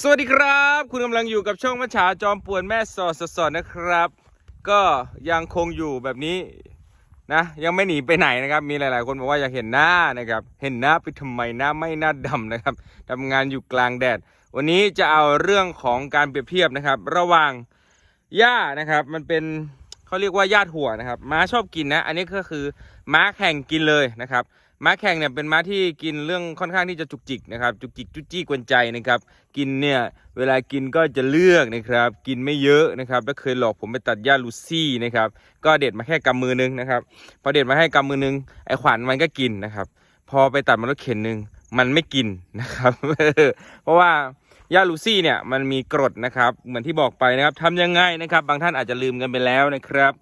สวัสดีครับ คุณกำลังอยู่กับช่องมัชชาจอมป่วนแม่สอดสอดนะครับ ก็ยังคงอยู่แบบนี้นะ ยังไม่หนีไปไหนนะครับ มีหลายๆ คนบอกว่าอยากเห็นหน้านะครับ เห็นหน้าไปทำไมหน้าไม่หน้าดำนะครับทำงานอยู่กลางแดด วันนี้จะเอาเรื่องของการเปรียบเทียบนะครับ ระหว่างหญ้านะครับ มันเป็นเขาเรียกว่าหญ้าถั่วนะครับ ม้าชอบกินนะ อันนี้ก็คือม้าแข่งกินเลยนะครับ ม้าแข่งเนี่ยเป็นม้าที่กินเรื่องค่อนข้างที่จะจุกจิกนะครับจุกจิกจุกจี้กวนใจนะครับ กินเนี่ยเวลากินก็จะเลือกนะครับ กินไม่เยอะนะครับแล้วเคยหลอกผมไปตัดหญ้าลูซี่นะครับ ก็เด็ดมาแค่กำมือนึงนะครับพอเด็ดมาให้กำมือนึงไอ้ขวัญมันก็กินนะครับ พอไปตัดมันรถเข็นนึงมันไม่กินนะครับ เพราะว่าหญ้าลูซี่เนี่ยมันมีกรดนะครับ เหมือนที่บอกไปนะครับทำยังไงนะครับ บางท่านอาจจะลืมกันไปแล้วนะครับ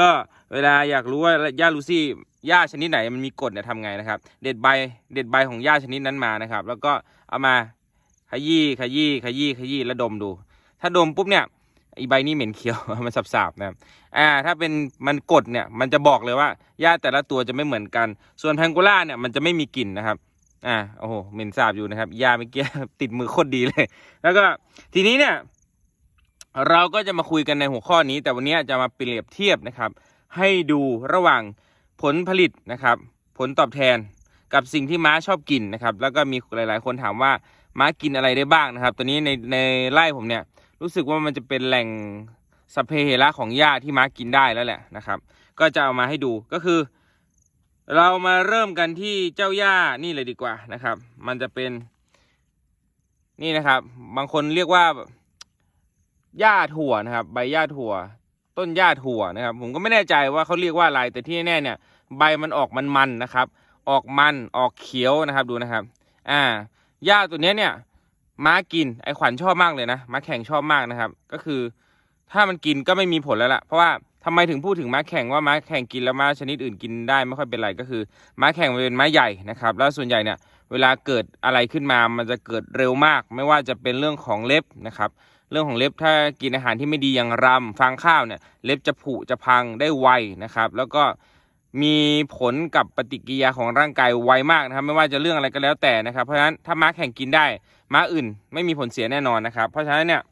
ก็เวลาอยากรู้ว่าหญ้าลูซี่หญ้าชนิดไหนมันมีกรดเนี่ยทำไงนะครับ เด็ดใบเด็ดใบของหญ้าชนิดนั้นมานะครับ แล้วก็เอามาขยี้ขยี้ขยี้ขยี้แล้วดมดู ถ้าดมปุ๊บเนี่ยอีใบนี้เหม็นเขียว มันสาบๆนะครับอ่าถ้าเป็นมันกดเนี่ยมันจะบอกเลยว่าหญ้าแต่ละตัวจะไม่เหมือนกัน ส่วนแพงโกล่าเนี่ยมันจะไม่มีกลิ่นนะครับอ่าโอ้โหเหม็นสาบอยู่นะครับหญ้าเมื่อกี้ติดมือโคตรดีเลย แล้วก็ทีนี้เนี่ย เราก็จะมาคุยกันในหัวข้อนี้ แต่วันนี้จะมาเปรียบเทียบนะครับ ให้ดูระหว่างผลผลิตนะครับ ผลตอบแทนกับสิ่งที่ม้าชอบกินนะครับ แล้วก็มีหลาย ๆ คนถามว่าม้ากินอะไรได้บ้างนะครับ ตัวนี้ในในไร่ผมเนี่ยรู้สึกว่ามันจะเป็นแหล่งสเพเหระของหญ้าที่ม้ากินได้แล้วแหละนะครับ ก็จะเอามาให้ดูก็คือ เรามาเริ่มกันที่เจ้าหญ้านี่เลยดีกว่านะครับ มันจะเป็นนี่นะครับ บางคนเรียกว่า หญ้าถั่วนะครับ ใบหญ้าถั่ว ต้นหญ้าถั่วนะครับ ผมก็ไม่แน่ใจว่าเขาเรียกว่าอะไรแต่ที่แน่ๆเนี่ย ใบมันออกมันๆนะครับ ออกมันออกเขียวนะครับดูนะครับ อ่าหญ้าตัวนี้เนี่ยม้ากินไอขวัญชอบมากเลยนะม้าแข่งชอบมากนะครับ ก็คือ ถ้ามันกินก็ไม่มีผลแล้วล่ะเพราะว่าทำไมถึงพูดถึงม้าแข่งว่าม้าแข่งกินแล้วม้าชนิดอื่นกินได้ไม่ค่อยเป็นไรก็คือ ม้าแข่งมันเป็นม้าใหญ่นะครับ แล้วส่วนใหญ่เนี่ยเวลาเกิดอะไรขึ้นมามันจะเกิดเร็วมาก ไม่ว่าจะเป็นเรื่องของเล็บนะครับ เรื่องของเล็บถ้ากินอาหารที่ไม่ดีอย่างรำฟางข้าวเนี่ยเล็บจะผุจะพังได้ไวนะครับ แล้วก็มีผลกับปฏิกิริยาของร่างกายไวมากนะครับ ไม่ว่าจะเรื่องอะไรก็แล้วแต่นะครับ เพราะฉะนั้นถ้าม้าแข่งกินได้ ม้าอื่นไม่มีผลเสียแน่นอนนะครับ เพราะฉะนั้นเนี่ย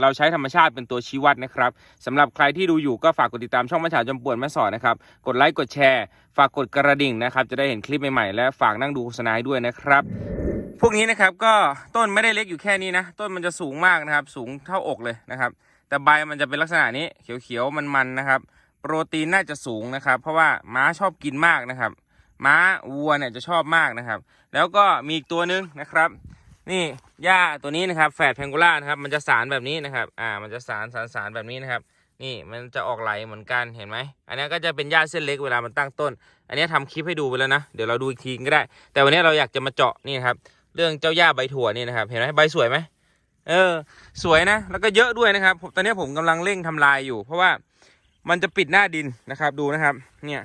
เราใช้ธรรมชาติเป็นตัวชี้วัดนะครับสำหรับใครที่ดูอยู่ก็ฝากกดติดตามช่องมัชชาจมป่วนแม่สอนนะครับ กดไลค์กดแชร์ ฝากกดกระดิ่งนะครับ จะได้เห็นคลิปใหม่ๆและฝากนั่งดูโฆษณาให้ด้วยนะครับ พวกนี้นะครับก็ต้นไม่ได้เล็กอยู่แค่นี้นะ ต้นมันจะสูงมากนะครับ สูงเท่าอกเลยนะครับ แต่ใบมันจะเป็นลักษณะนี้เขียวๆมันๆนะครับ โปรตีนน่าจะสูงนะครับ เพราะว่าม้าชอบกินมากนะครับ ม้าวัวเนี่ยจะชอบมากนะครับ แล้วก็มีอีกตัวหนึงนะครับ นี่หญ้าตัวนี้นะครับแฝดแพงโกล่านะครับ มันจะสารแบบนี้นะครับ อ่า มันจะสารสารสารแบบนี้นะครับ นี่มันจะออกไหลเหมือนกันเห็นไหมอันนี้ก็จะเป็นหญ้าเส้นเล็กเวลามันตั้งต้น อันนี้ทำคลิปให้ดูไปแล้วนะ เดี๋ยวเราดูอีกทีก็ได้ แต่วันนี้เราอยากจะมาเจาะนี่นครับ เรื่องเจ้าหญ้าใบถั่วนี่นะครับ เห็นไหมใบสวยไหมเออ สวยนะ แล้วก็เยอะด้วยนะครับตอนนี้ผมกำลังเร่งทำลายอยู่ เพราะว่ามันจะปิดหน้าดินนะครับ ดูนะครับ เนี่ย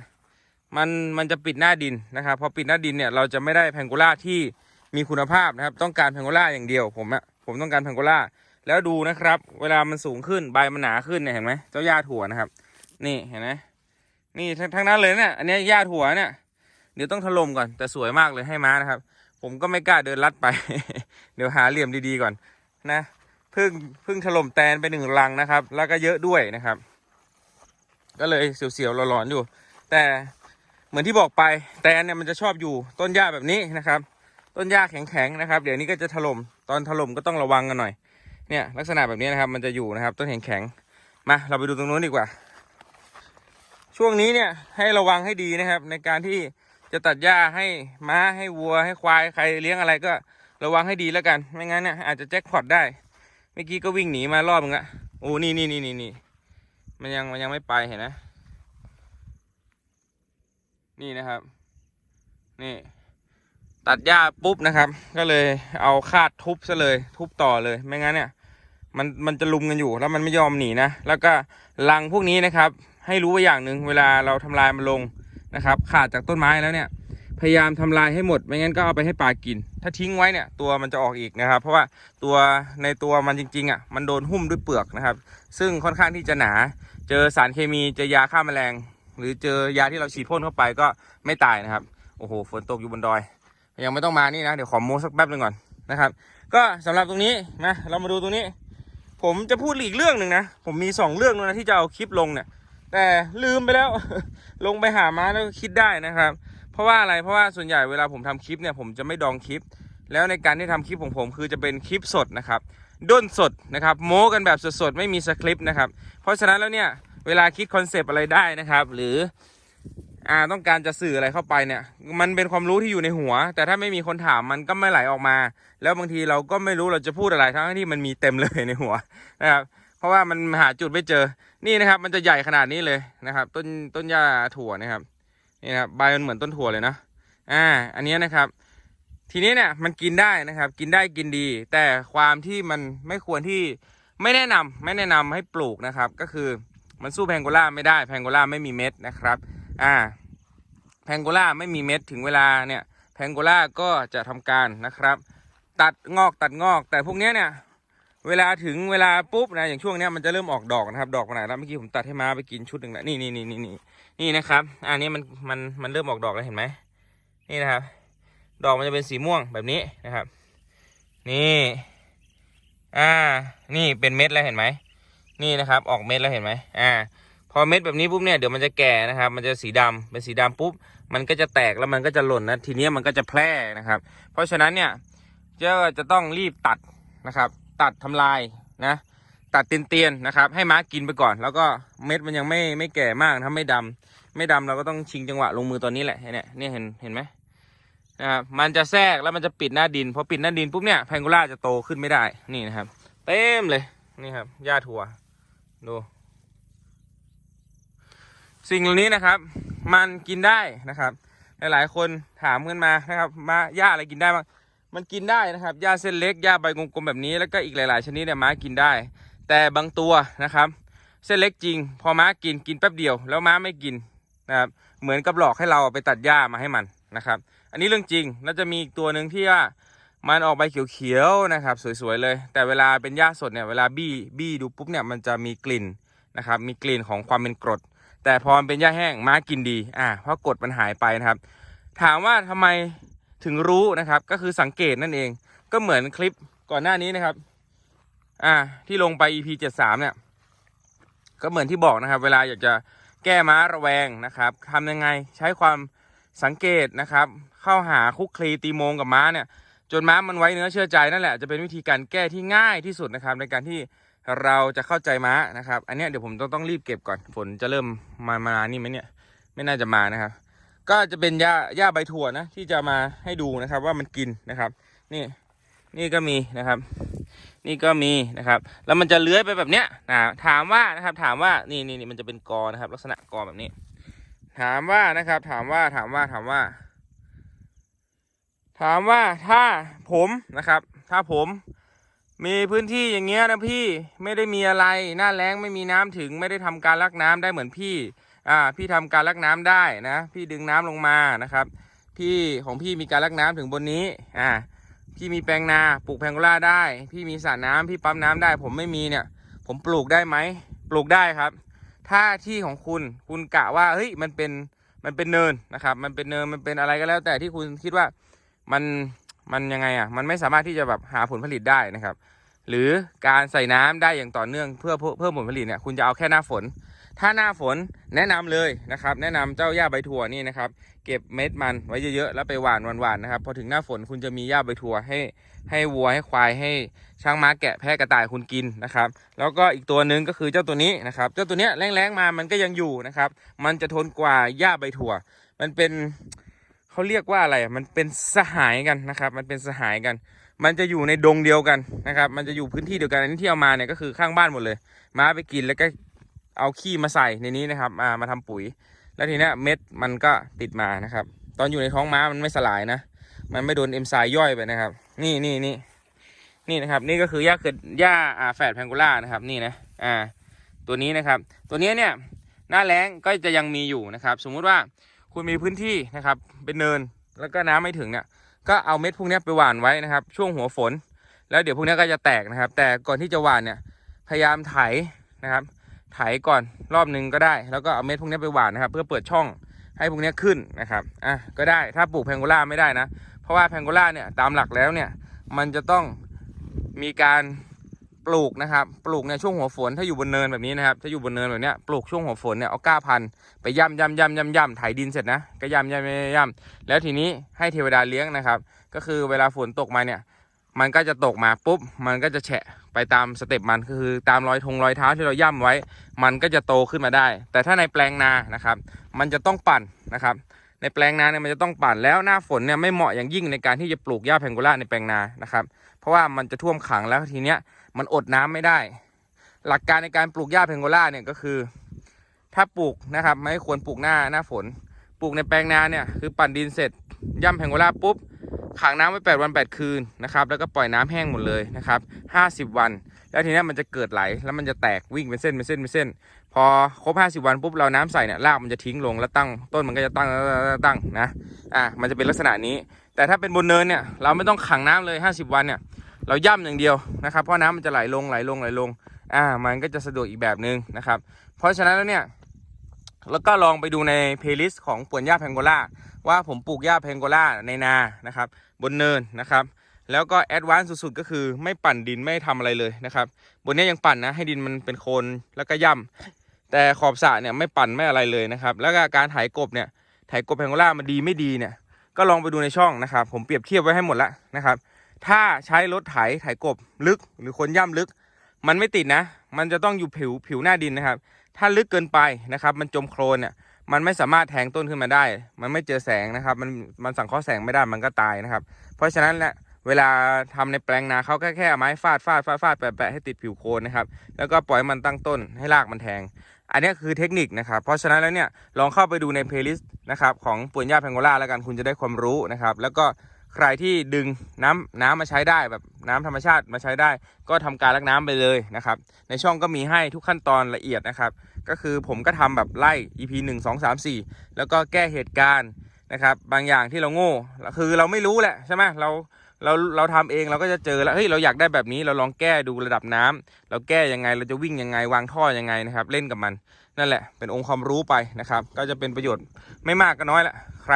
มันมันจะปิดหน้าดินนะครับ พอปิดหน้าดินเนี่ยเราจะไม่ได้แพงโกล่าที่มีคุณภาพนะครับ ต้องการแพงโกล่าอย่างเดียวผมอะผมต้องการแพงโกล่าแล้วดูนะครับ เวลามันสูงขึ้นใบมันหนาขึ้นเนี่ยเห็นไหมเจ้าหญ้าถั่วนะครับ นี่เห็นไหมนี่ทั้งนั้นเลยเนี่ยอันนี้หญ้าถั่วเนี่ยเดี๋ยวต้องถล่มก่อนแต่สวยมากเลยให้ม้านะครับ ผมก็ไม่กล้าเดินลัดไป เดี๋ยวหาเหลี่ยมดีๆก่อนนะเพิ่งเพิ่งถล่มแตนไปหนึ่งรังนะครับ แล้วก็เยอะด้วยนะครับ ก็เลยเสียวๆหลอนๆอยู่ แต่เหมือนที่บอกไปแตนเนี่ยมันจะชอบอยู่ต้นหญ้าแบบนี้นะครับ ต้นหญ้าแข็งๆนะครับ เดี๋ยวนี้ก็จะถล่มตอนถล่มก็ต้องระวังกันหน่อย เนี่ยลักษณะแบบนี้นะครับ มันจะอยู่นะครับ ต้นแข็งๆมาเราไปดูตรงนู้นดีกว่า ช่วงนี้เนี่ยให้ระวังให้ดีนะครับ ในการที่ จะตัดหญ้าให้ม้าให้วัวให้ควายใครเลี้ยงอะไรก็ระวังให้ดีแล้วกัน ไม่งั้นเนี่ยอาจจะแจ็คพอตได้ เมื่อกี้ก็วิ่งหนีมารอบนึงละโอ้นี่นี่นี่นี่นี่มันยังมันยังไม่ไปเห็นนะ นี่นะครับ นี่ ตัดหญ้าปุ๊บนะครับ ก็เลยเอาคาดทุบซะเลย ทุบต่อเลยไม่งั้นเนี่ยมันมันจะลุมกันอยู่แล้วมันไม่ยอมหนีนะ แล้วก็รังพวกนี้นะครับ ให้รู้ไว้อย่างหนึ่งเวลาเราทำลายมันลง นะครับ ขาดจากต้นไม้แล้วเนี่ย พยายามทำลายให้หมด ไม่งั้นก็เอาไปให้ปลากิน ถ้าทิ้งไว้เนี่ยตัวมันจะออกอีกนะครับ เพราะว่าตัวในตัวมันจริงๆอะมันโดนหุ้มด้วยเปลือกนะครับ ซึ่งค่อนข้างที่จะหนา เจอสารเคมีเจอยาฆ่าแมลง หรือเจอยาที่เราฉีดพ่นเข้าไปก็ไม่ตายนะครับ โอ้โหฝนตกอยู่บนดอย ยังไม่ต้องมานี่นะเดี๋ยวขอโม้สักแป๊บหนึงก่อนนะครับ ก็สำหรับตรงนี้นะเรามาดูตรงนี้ ผมจะพูดอีกเรื่องหนึ่งนะผมมีสองเรื่องด้นะที่จะเอาคลิปลงเนี่ย แต่ลืมไปแล้ว ลงไปหามาแล้วคิดได้นะครับ เพราะว่าอะไรเพราะว่าส่วนใหญ่เวลาผมทำคลิปเนี่ยผมจะไม่ดองคลิป แล้วในการที่ทำคลิปของผมคือจะเป็นคลิปสดนะครับด้นสดนะครับโม้กันแบบสดๆไม่มีสคริปต์นะครับ เพราะฉะนั้นแล้วเนี่ยเวลาคิดคอนเซปต์อะไรได้นะครับ หรืออ่าต้องการจะสื่ออะไรเข้าไปเนี่ย มันเป็นความรู้ที่อยู่ในหัว แต่ถ้าไม่มีคนถามมันก็ไม่ไหลออกมา แล้วบางทีเราก็ไม่รู้เราจะพูดอะไรทั้งที่มันมีเต็มเลยในหัวนะครับ เพราะว่ามันหาจุดไม่เจอ นี่นะครับ มันจะใหญ่ขนาดนี้เลยนะครับ ต้นต้นหญ้าถั่วนะครับ นี่นะครับใบมันเหมือนต้นถั่วเลยนะ อ่า อันนี้นะครับ ทีนี้เนี่ยมันกินได้นะครับ กินได้กินดี แต่ความที่มันไม่ควรที่ไม่แนะนำไม่แนะนำให้ปลูกนะครับ ก็คือมันสู้แพงโกล่าไม่ได้แพงโกล่าไม่มีเม็ดนะครับ อ่า แพงโกล่าไม่มีเม็ดถึงเวลาเนี่ยแพงโกล่าก็จะทำการนะครับ ตัดงอกตัดงอก แต่พวกเนี้ยเนี่ย เวลาถึงเวลาปุ๊บนะอย่างช่วงนี้มันจะเริ่มออกดอกนะครับ ดอกมาไหนแล้วเมื่อกี้ผมตัดให้มาไปกินชุดหนึ่งแล้วนี่นี่นี่นี่นี่นี่นะครับอันนี้มันมันมันเริ่มออกดอกแล้วเห็นไหมนี่นะครับ ดอกมันจะเป็นสีม่วงแบบนี้นะครับ นี่อ่า นี่เป็นเม็ดแล้วเห็นไหมนี่นะครับ ออกเม็ดแล้วเห็นไหมอ่า พอเม็ดแบบนี้ปุ๊บเนี่ยเดี๋ยวมันจะแก่นะครับ มันจะสีดำเป็นสีดำปุ๊บ มันก็จะแตกแล้วมันก็จะหล่นนะทีนี้มันก็จะแพร่นะครับ เพราะฉะนั้นเนี่ยจะจะต้องรีบตัดนะครับ ตัดทำลายนะตัดเตียนๆนะครับ ให้ม้ากินไปก่อน แล้วก็เม็ดมันยังไม่ไม่แก่มากถ้าไม่ดำไม่ดำเราก็ต้องชิงจังหวะลงมือตอนนี้แหละเนี่ยเนี่ยเห็นเห็นไหมนะครับมันจะแทรกแล้วมันจะปิดหน้าดินพอปิดหน้าดินปุ๊บเนี่ยแพงโกล่าจะโตขึ้นไม่ได้นี่นะครับ เต็มเลยนี่ครับหญ้าถั่วดูสิ่งเหล่านี้นะครับ มันกินได้นะครับ หลายๆคนถามกันมานะครับมาหญ้าอะไรกินได้บ้าง มันกินได้นะครับหญ้าเส้นเล็กหญ้าใบกลมๆแบบนี้แล้วก็อีกหลายๆ ชนิดเนี่ยม้ากินได้ แต่บางตัวนะครับ เส้นเล็กจริง พอม้ากินกินแป๊บเดียว แล้วม้าไม่กินนะครับเหมือนกับหลอกให้เราไปตัดหญ้ามาให้มันนะครับ อันนี้เรื่องจริงแล้วจะมีอีกตัวหนึ่งที่ว่ามันออกใบเขียวๆนะครับ สวยๆเลย แต่เวลาเป็นหญ้าสดเนี่ยเวลาบี้บี้ดูปุ๊บเนี่ยมันจะมีกลิ่นนะครับมีกลิ่นของความเป็นกรด แต่พอมันเป็นหญ้าแห้งม้ากินดีอ่าเพราะกรดมันหายไปนะครับ ถามว่าทำไม ถึงรู้นะครับก็คือสังเกตนั่นเอง ก็เหมือนคลิปก่อนหน้านี้นะครับ อ่าที่ลงไป EP 73เนี่ย ก็เหมือนที่บอกนะครับ เวลาอยากจะแก้ม้าระแวงนะครับทำยังไงใช้ความสังเกตนะครับ เข้าหาคุกคลีตีโมงกับม้าเนี่ย จนม้ามันไว้เนื้อเชื่อใจนั่นแหละจะเป็นวิธีการแก้ที่ง่ายที่สุดนะครับ ในการที่เราจะเข้าใจม้านะครับ อันนี้เดี๋ยวผมต้องต้องรีบเก็บก่อนฝนจะเริ่มมามานี่ไหมเนี่ย ไม่น่าจะมานะครับ ก็จะเป็นหญ้าหญ้าใบถั่วนะ ที่จะมาให้ดูนะครับว่ามันกินนะครับ นี่นี่ก็มีนะครับ นี่ก็มีนะครับ แล้วมันจะเลื้อยไปแบบเนี้ยนะถามว่านะครับ ถามว่านี่นี่นี่มันจะเป็นกอนะครับ ลักษณะกอแบบนี้ ถามว่านะครับ ถามว่าถามว่าถามว่า ถามว่าถ้าผมนะครับ ถ้าผมมีพื้นที่อย่างเงี้ยนะพี่ไม่ได้มีอะไรหน้าแล้งไม่มีน้ำถึงไม่ได้ทำการลักน้ำได้เหมือนพี่ อ่าพี่ทำการลักน้ำได้นะ พี่ดึงน้ำลงมานะครับ พี่ของพี่มีการลักน้ำถึงบนนี้อ่าพี่มีแปลงนาปลูกแพงโกล่าได้ พี่มีสระน้ำพี่ปั๊มน้ำได้ ผมไม่มีเนี่ย ผมปลูกได้ไหมปลูกได้ครับ ถ้าที่ของคุณคุณกะว่าเฮ้ยมันเป็นมันเป็นเนินนะครับ มันเป็นเนินมันเป็นอะไรก็แล้ว แต่ที่คุณคิดว่ามันมันยังไงอะมันไม่สามารถที่จะแบบหาผลผลิตได้นะครับ หรือการใส่น้ำได้อย่างต่อเนื่องเพื่อเพิ่มผลผลิตเนี่ยคุณจะเอาแค่หน้าฝน ถ้าหน้าฝนแนะนำเลยนะครับ แนะนำเจ้าหญ้าใบถั่วนี่นะครับ เก็บเม็ดมันไว้เยอะๆแล้วไปหว่านหวานๆนะครับพอถึงหน้าฝนคุณจะมีหญ้าใบถั่วให้ให้วัวให้ควายให้ช้างม้าแกะแพะกระต่ายคุณกินนะครับ แล้วก็อีกตัวหนึ่งก็คือเจ้าตัวนี้นะครับ เจ้าตัวเนี้ยแรงๆมามันก็ยังอยู่นะครับ มันจะทนกว่าหญ้าใบถั่ว มันเป็นเขาเรียกว่าอะไรมันเป็นสหายกันนะครับ มันเป็นสหายกันมันจะอยู่ในดงเดียวกันนะครับ มันจะอยู่พื้นที่เดียวกันที่เอามาเนี่ยก็คือข้างบ้านหมดเลย ม้าไปกินแล้วก็ เอาขี้มาใส่ในนี้นะครับมามาทำปุ๋ย แล้วทีเนี้ยเม็ดมันก็ติดมานะครับ ตอนอยู่ในท้องม้ามันไม่สลายนะ มันไม่โดนเอนไซม์ย่อยไปนะครับ นี่นี่นี่นี่นะครับนี่ก็คือหญ้าเกิดหญ้าอ่าแฝดแพงโกล่านะครับนี่นะอ่าตัวนี้นะครับ ตัวนี้เนี่ยหน้าแล้งก็จะยังมีอยู่นะครับ สมมุติว่าคุณมีพื้นที่นะครับ เป็นเนินแล้วก็น้ำไม่ถึงเนี่ยก็เอาเม็ดพวกนี้ไปหว่านไว้นะครับ ช่วงหัวฝน แล้วเดี๋ยวพวกนี้ก็จะแตกนะครับ แต่ก่อนที่จะหว่านเนี่ยพยายามไถนะครับ ไถก่อนรอบหนึ่งก็ได้ แล้วก็เอาเม็ดพวกนี้ไปหว่านนะครับ เพื่อเปิดช่องให้พวกนี้ขึ้นนะครับอะก็ได้ถ้าปลูกแพงโกล่าไม่ได้นะ เพราะว่าแพงโกล่าเนี่ยตามหลักแล้วเนี่ยมันจะต้องมีการปลูกนะครับ ปลูกในช่วงหัวฝนถ้าอยู่บนเนินแบบนี้นะครับ ถ้าอยู่บนเนินแบบนี้ปลูกช่วงหัวฝนเนี่ยเอาก้าพันไปย่ำย่ำย่ำย่ำย่ำไถดินเสร็จนะก็ย่ำย่ำย่ำย่ำแล้วทีนี้ให้เทวดาเลี้ยงนะครับ ก็คือเวลาฝนตกมาเนี่ย มันก็จะตกมาปุ๊บ มันก็จะแฉะไปตามสเต็ปมันคือตามรอยทงรอยเท้าที่เราย่ำไว้ มันก็จะโตขึ้นมาได้ แต่ถ้าในแปลงนานะครับ มันจะต้องปั่นนะครับ ในแปลงนาเนี่ยมันจะต้องปั่นแล้วหน้าฝนเนี่ยไม่เหมาะอย่างยิ่งในการที่จะปลูกหญ้าแพงโกล่าในแปลงนานะครับ เพราะว่ามันจะท่วมขังแล้วทีเนี้ยมันอดน้ำไม่ได้ หลักการในการปลูกหญ้าแพงโกล่าเนี่ยก็คือ ถ้าปลูกนะครับ ไม่ควรปลูกหน้าหน้าฝน ปลูกในแปลงนาเนี่ยคือปั่นดินเสร็จย่ำแพงโกล่าปุ๊บ ขังน้ำไว้ 8 วัน 8 คืนนะครับ แล้วก็ปล่อยน้ำแห้งหมดเลยนะครับ50 วัน แล้วทีนี้มันจะเกิดไหล แล้วมันจะแตกวิ่งเป็นเส้นเป็นเส้นเป็นเส้น พอครบ 50 วันปุ๊บเราน้ำใส่เนี่ยรากมันจะทิ้งลงแล้วตั้งต้นมันก็จะตั้งตั้งนะ อะมันจะเป็นลักษณะนี้ แต่ถ้าเป็นบนเนินเนี่ยเราไม่ต้องขังน้ำเลย 50 วันเนี่ย เราย่ำอย่างเดียวนะครับ เพราะน้ำมันจะไหลลงไหลลงไหลลง อ่า มันก็จะสะดวกอีกแบบหนึ่งนะครับ เพราะฉะนั้นแล้วเนี่ย แล้วก็ลองไปดูในเพลย์ลิสต์ของป่วนหญ้าแพงโกล่า ว่าผมปลูกหญ้าแพงโกล่าในนานะครับ บนเนินนะครับ แล้วก็แอดวานซ์สุดๆ ก็คือไม่ปั่นดินไม่ทำอะไรเลยนะครับ บนนี้ยังปั่นนะให้ดินมันเป็นโคลนแล้วก็ย่ำแต่ขอบสระเนี่ยไม่ปั่นไม่อะไรเลยนะครับ แล้วก็การไถกบเนี่ยไถกบแพงโกล่ามันดีไม่ดีเนี่ย ก็ลองไปดูในช่องนะครับ ผมเปรียบเทียบไว้ให้หมดแล้วนะครับ ถ้าใช้รถไถไถกบลึกหรือคนย่ำลึก มันไม่ติดนะ มันจะต้องอยู่ผิวผิวหน้าดินนะครับ ถ้าลึกเกินไปนะครับ มันจมโคลนเนี่ย มันไม่สามารถแทงต้นขึ้นมาได้ มันไม่เจอแสงนะครับ มันมันสังเคราะห์แสงไม่ได้มันก็ตายนะครับ เพราะฉะนั้นแหละเวลาทำในแปลงนาเขาแค่แค่ไม้ฟาดฟาดฟาดฟาดแปะแปะให้ติดผิวโคนนะครับ แล้วก็ปล่อยมันตั้งต้นให้รากมันแทง อันนี้คือเทคนิคนะครับ เพราะฉะนั้นแล้วเนี่ยลองเข้าไปดูในเพลย์ลิสต์นะครับของป่วนหญ้าแพงโกล่าแล้วกันคุณจะได้ความรู้นะครับ แล้วก็ใครที่ดึงน้ำน้ำมาใช้ได้แบบน้ำธรรมชาติมาใช้ได้ ก็ทำการลักน้ำไปเลยนะครับ ในช่องก็มีให้ทุกขั้นตอนละเอียดนะครับ ก็คือผมก็ทำแบบไล่ EP 1 2 3 4 แล้วก็แก้เหตุการณ์นะครับ บางอย่างที่เราโง่คือเราไม่รู้แหละใช่ไหมเราเราเราทำเองเราก็จะเจอแล้วเฮ้ยเราอยากได้แบบนี้เราลองแก้ดูระดับน้ำเราแก้ยังไงเราจะวิ่งยังไงวางท่อยังไงนะครับ เล่นกับมันนั่นแหละเป็นองค์ความรู้ไปนะครับ ก็จะเป็นประโยชน์ไม่มากก็น้อยแหละใคร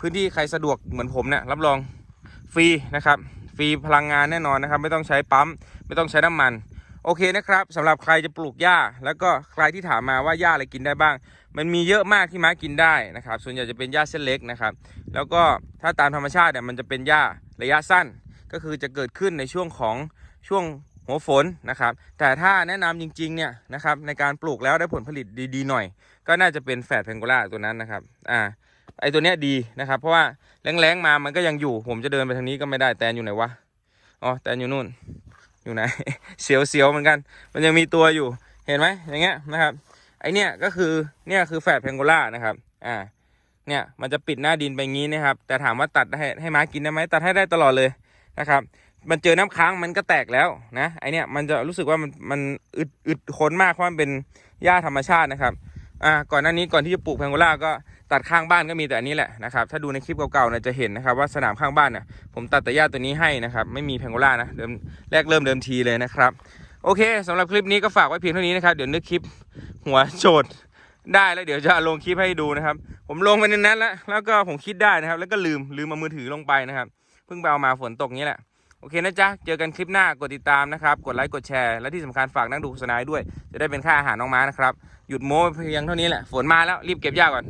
พื้นที่ใครสะดวกเหมือนผมเนี่ยรับรองฟรีนะครับฟรีพลังงานแน่นอนนะครับ ไม่ต้องใช้ปั๊มไม่ต้องใช้น้ำมัน โอเคนะครับสำหรับใครจะปลูกหญ้า แล้วก็ใครที่ถามมาว่าหญ้าอะไรกินได้บ้าง มันมีเยอะมากที่ม้ากินได้นะครับ ส่วนใหญ่จะเป็นหญ้าเส้นเล็กนะครับ แล้วก็ถ้าตามธรรมชาติเนี่ยมันจะเป็นหญ้าระยะสั้น ก็คือจะเกิดขึ้นในช่วงของช่วงหัวฝนนะครับ แต่ถ้าแนะนำจริงๆเนี่ยนะครับในการปลูกแล้วได้ผลผลิตดีๆหน่อย ก็น่าจะเป็นแฝดเพงโกล่าตัวนั้นนะครับอ่าไอตัวเนี้ยดีนะครับ เพราะว่าแรงๆมามันก็ยังอยู่ ผมจะเดินไปทางนี้ก็ไม่ได้แตนอยู่ไหนวะอ๋อแตนอยู่นู่น อยู่ไหนเสียวเสียวเหมือนกัน มันยังมีตัวอยู่เห็นไหมอย่างเงี้ยนะครับ ไอเนี้ยก็คือเนี่ยคือแฝดเพงโกล่านะครับอ่าเนี่ยมันจะปิดหน้าดินไปงี้นะครับ แต่ถามว่าตัดให้ให้ม้ากินได้ไหมตัดให้ได้ตลอดเลยนะครับ มันเจอน้ำค้างมันก็แตกแล้วนะไอเนี้ยมันจะรู้สึกว่ามันมันอึดอึดค้นมากเพราะมันเป็นหญ้าธรรมชาตินะครับ อ่าก่อนหน้านี้ก่อนที่จะปลูกแพงโกล่าก็ตัดข้างบ้านก็มีแต่อันนี้แหละนะครับถ้าดูในคลิปเก่าๆเนี่ยจะเห็นนะครับว่าสนามข้างบ้านเนี่ยผมตัดแต่หญ้าตัวนี้ให้นะครับไม่มีแพงโกล่านะเดิมแรกเริ่มเดิมทีเลยนะครับโอเคสำหรับคลิปนี้ก็ฝากไว้เพียงเท่านี้นะครับเดี๋ยวนึกคลิปหัวโจทย์ได้แล้วเดี๋ยวจะลงคลิปให้ดูนะครับ ผมลงไปในนั้นแล้วแล้วก็ผมคิดได้นะครับ แล้วก็ลืมลืมเอามือถือลงไปนะครับเพิ่งไปเอามาฝนตกนี้แหละ โอเคนะจ๊ะ เจอกันคลิปหน้ากดติดตามนะครับ กดไลค์กดแชร์และที่สำคัญฝากนั่งดูโฆษณาด้วย จะได้เป็นค่าอาหารน้องม้านะครับ หยุดโม้เพียงเท่านี้แหละ ฝนมาแล้วรีบเก็บหญ้าก่อน